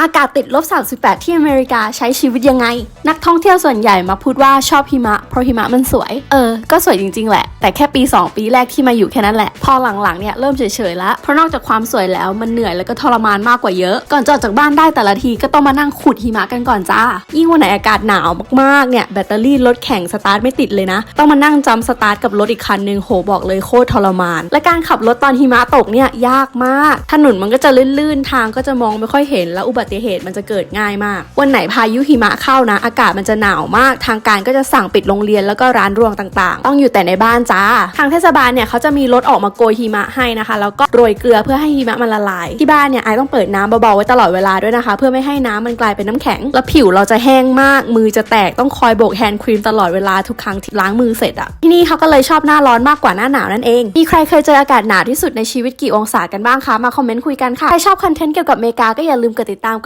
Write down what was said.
อากาศติดลบ 38 ที่อเมริกาใช้ชีวิตยังไง นักท่องเที่ยวส่วนใหญ่มาพูดว่าชอบหิมะ เพราะหิมะมันสวย เออ ก็สวยจริง ๆ แหละ แต่แค่ปี 2 ปีแรกที่มาอยู่แค่นั้นแหละ พอหลัง ๆ เนี่ยเริ่มเฉยๆแล้ว เพราะนอกจากความสวยแล้วมันเหนื่อยแล้วก็ทรมานมากกว่าเยอะ ก่อนจะออกจากบ้านได้แต่ละทีก็ต้องมานั่งขุดหิมะกันก่อนจ้า ยิ่งวันไหนอากาศหนาวมากๆ เนี่ยแบตเตอรี่รถแข่งสตาร์ทไม่ติดเลยนะ ต้องมานั่งจำสตาร์ทกับรถอีกคันนึงโหบอกเลยโคตรทรมาน และการขับรถตอนหิมะตกเนี่ยยากมาก ถนนมันก็จะลื่นๆทางก็จะมองไม่ค่อยเห็นแล้วอุบัติติเหตุมันจะเกิดง่ายมาก วันไหนพายุหิมะเข้านะ อากาศมันจะหนาวมาก ทางการก็จะสั่งปิดโรงเรียนแล้วก็ร้านรวงต่างๆ ต้องอยู่แต่ในบ้านจ้า ทางเทศบาลเนี่ยเขาจะมีรถออกมาโกยหิมะให้นะคะ แล้วก็โรยเกลือเพื่อให้หิมะมันละลาย ที่บ้านเนี่ยไอต้องเปิดน้ำเบาๆไว้ตลอดเวลาด้วยนะคะ เพื่อไม่ให้น้ำมันกลายเป็นน้ำแข็ง แล้วผิวเราจะแห้งมาก มือจะแตกต้องคอยโบกแฮนด์ครีมตลอดเวลาทุกครั้งที่ล้างมือเสร็จอะที่นี่เขาก็เลยชอบหน้าร้อนมากกว่าหน้าหนาวนั่นเองมีใครเคยเจออากาศหนาวที่สุดในชีวิตกี่องศากันบ้างคะมาคอมเมนต์คุยกันค่ะใครชอบคอนเทนต์เกี่ยวกับอเมริกาก็อย่าลืมกดติดตาม